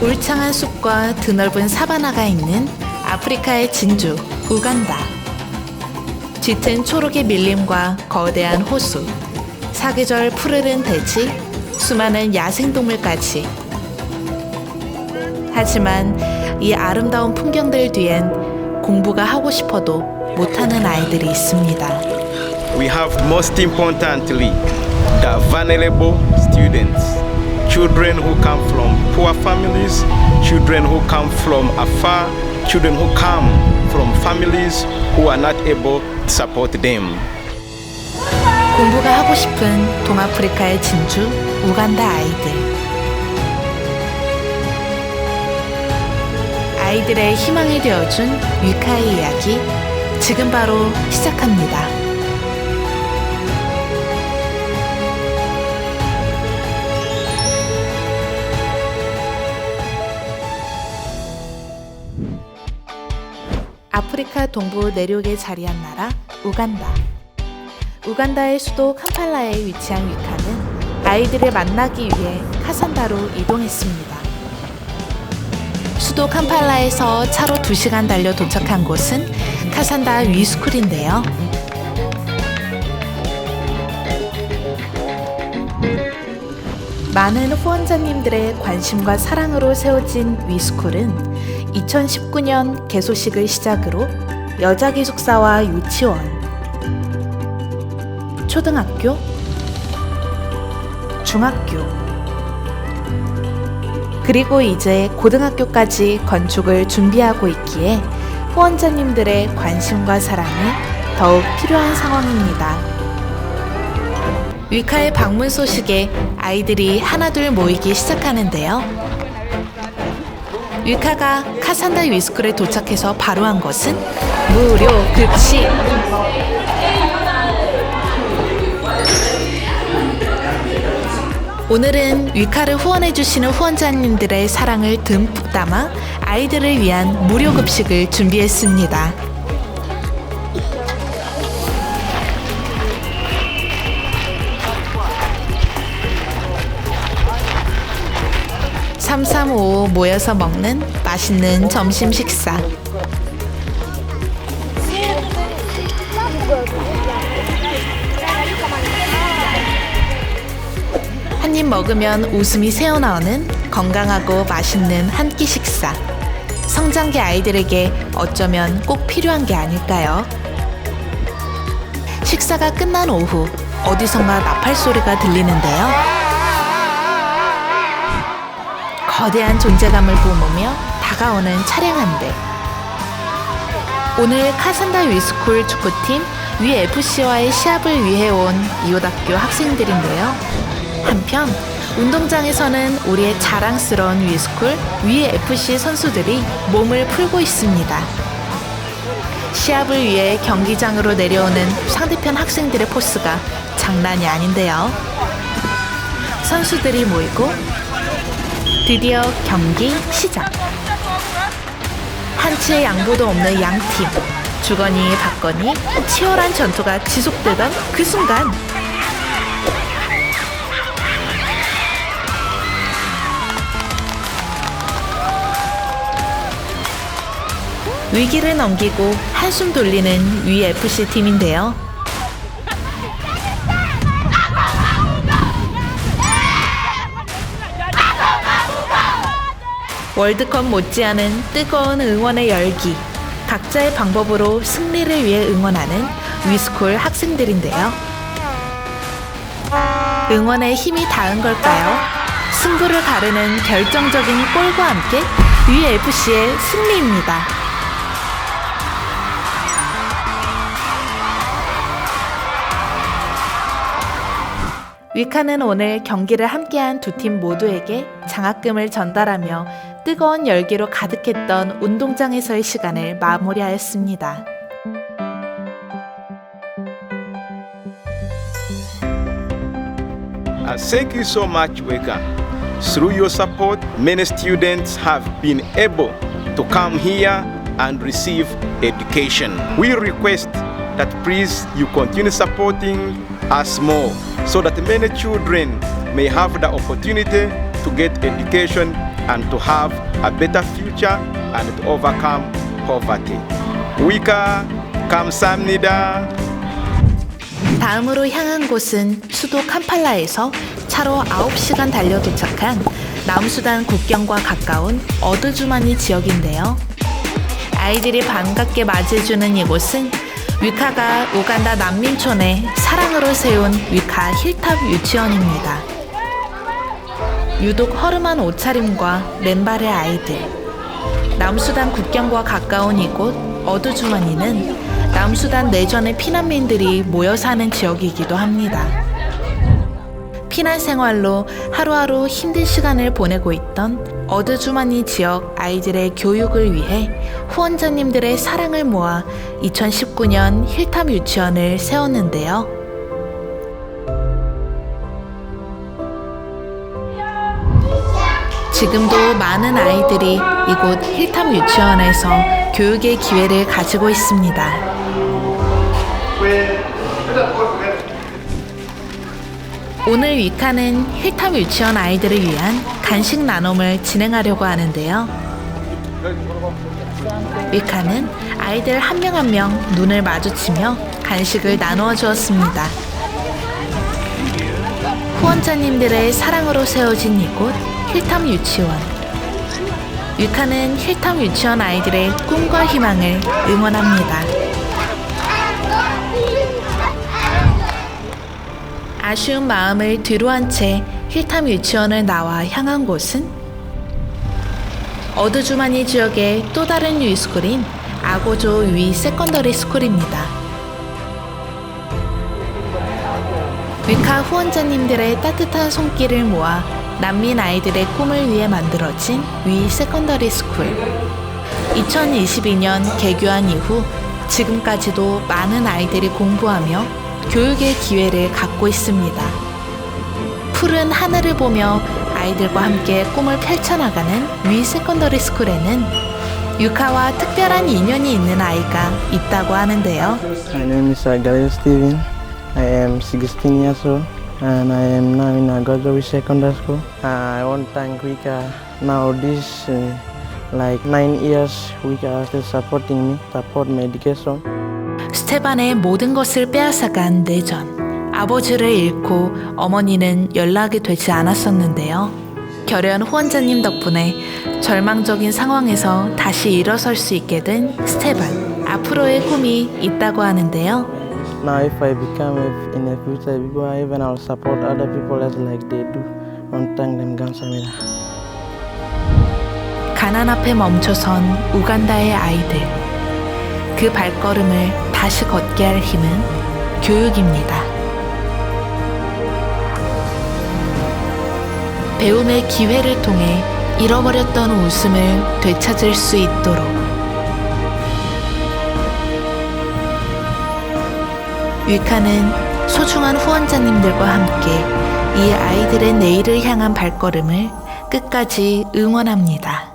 울창한 숲과 드넓은 사바나가 있는 아프리카의 진주, 우간다. 짙은 초록의 밀림과 거대한 호수, 사계절 푸르른 대지, 수많은 야생동물까지. 하지만 이 아름다운 풍경들 뒤엔 공부가 하고 싶어도 못하는 아이들이 있습니다. We have most importantly the vulnerable students. Children who come from poor families, children who come from afar, children who come from families who are not able to support them. 공부가 하고 싶은 동아프리카의 진주, 우간다 아이들. 아이들의 희망이 되어준 위카의 이야기 지금 바로 시작합니다. 아프리카 동부 내륙에 자리한 나라 우간다. 우간다의 수도 캄팔라에 위치한 위카는 아이들을 만나기 위해 카산다로 이동했습니다. 수도 캄팔라에서 차로 2시간 달려 도착한 곳은 카산다 위스쿨인데요. 많은 후원자님들의 관심과 사랑으로 세워진 위스쿨은 2019년 개소식을 시작으로 여자 기숙사와 유치원, 초등학교, 중학교, 그리고 이제 고등학교까지 건축을 준비하고 있기에 후원자님들의 관심과 사랑이 더욱 필요한 상황입니다. 위카의 방문 소식에 아이들이 하나둘 모이기 시작하는데요. 위카가 카산다 위스쿨에 도착해서 바로 한 것은 무료 급식. 오늘은 위카를 후원해주시는 후원자님들의 사랑을 듬뿍 담아 아이들을 위한 무료 급식을 준비했습니다. 삼삼오오 모여서 먹는 맛있는 점심 식사. 한 입 먹으면 웃음이 새어나오는 건강하고 맛있는 한 끼 식사. 성장기 아이들에게 어쩌면 꼭 필요한 게 아닐까요? 식사가 끝난 오후, 어디선가 나팔 소리가 들리는데요. 거대한 존재감을 뿜으며 다가오는 차량 한 대. 오늘 카산다 위스쿨 축구팀 위FC와의 시합을 위해 온 이호학교 학생들인데요. 한편 운동장에서는 우리의 자랑스러운 위스쿨 위FC 선수들이 몸을 풀고 있습니다. 시합을 위해 경기장으로 내려오는 상대편 학생들의 포스가 장난이 아닌데요. 선수들이 모이고 드디어 경기 시작. 한치의 양보도 없는 양팀. 주거니 받거니 치열한 전투가 지속되던 그 순간 위기를 넘기고 한숨 돌리는 위FC 팀인데요. 월드컵 못지않은 뜨거운 응원의 열기. 각자의 방법으로 승리를 위해 응원하는 위스쿨 학생들인데요. 응원에 힘이 닿은 걸까요? 승부를 가르는 결정적인 골과 함께 위FC의 승리입니다. 위카는 오늘 경기를 함께한 두 팀 모두에게 장학금을 전달하며 뜨거운 열기로 가득했던 운동장에서의 시간을 마무리하였습니다. Uh, thank you so much, Weka. Through your support, many students have been able to come here and receive education. We request that please you continue supporting us more so that many children may have the opportunity to get education and to have a better future and to overcome poverty. Wika 감사합니다. 다음으로 향한 곳은 수도 캄팔라에서 차로 9시간 달려 도착한 남수단 국경과 가까운 어드주마니 지역인데요. 아이들이 반갑게 맞이해주는 이곳은 위카가 우간다 난민촌에 사랑으로 세운 위카 힐탑 유치원입니다. 유독 허름한 옷차림과 맨발의 아이들. 남수단 국경과 가까운 이곳 어두주마니는 남수단 내전의 피난민들이 모여 사는 지역이기도 합니다. 피난 생활로 하루하루 힘든 시간을 보내고 있던 어드주마니 지역 아이들의 교육을 위해 후원자님들의 사랑을 모아 2019년 힐탑 유치원을 세웠는데요. 지금도 많은 아이들이 이곳 힐탑 유치원에서 교육의 기회를 가지고 있습니다. 오늘 위카는 힐탑 유치원 아이들을 위한 간식 나눔을 진행하려고 하는데요. 위카는 아이들 한 명 한 명 눈을 마주치며 간식을 나누어 주었습니다. 후원자님들의 사랑으로 세워진 이곳 힐탑 유치원. 위카는 힐탑 유치원 아이들의 꿈과 희망을 응원합니다. 아쉬운 마음을 뒤로 한 채 힐탑 유치원을 나와 향한 곳은 어드주마니 지역의 또 다른 유스쿨인 아고조 위 세컨더리 스쿨입니다. 위카 후원자님들의 따뜻한 손길을 모아 난민 아이들의 꿈을 위해 만들어진 위 세컨더리 스쿨. 2022년 개교한 이후 지금까지도 많은 아이들이 공부하며 교육의 기회를 갖고 있습니다. 푸른 하늘을 보며 아이들과 함께 꿈을 펼쳐나가는 위 세컨더리 스쿨에는 유카와 특별한 인연이 있는 아이가 있다고 하는데요. My name is Galileo Steven. I am 16 years old and I am now in Agojowi Secondary School. Uh, I want to thank Wika. Now this uh, like nine years Wika still supporting me, support my education. 스테반의 모든 것을 빼앗아간 내전. 아버지를 잃고 어머니는 연락이 되지 않았었는데요. 결연 후원자님 덕분에 절망적인 상황에서 다시 일어설 수 있게 된 스테반. 앞으로의 꿈이 있다고 하는데요. Now if I become a, in the future people, even I'll support other people as like they do. I to thank them 감사합니다. 가난 앞에 멈춰선 우간다의 아이들. 그 발걸음을 다시 걷게 할 힘은 교육입니다. 배움의 기회를 통해 잃어버렸던 웃음을 되찾을 수 있도록 위카는 소중한 후원자님들과 함께 이 아이들의 내일을 향한 발걸음을 끝까지 응원합니다.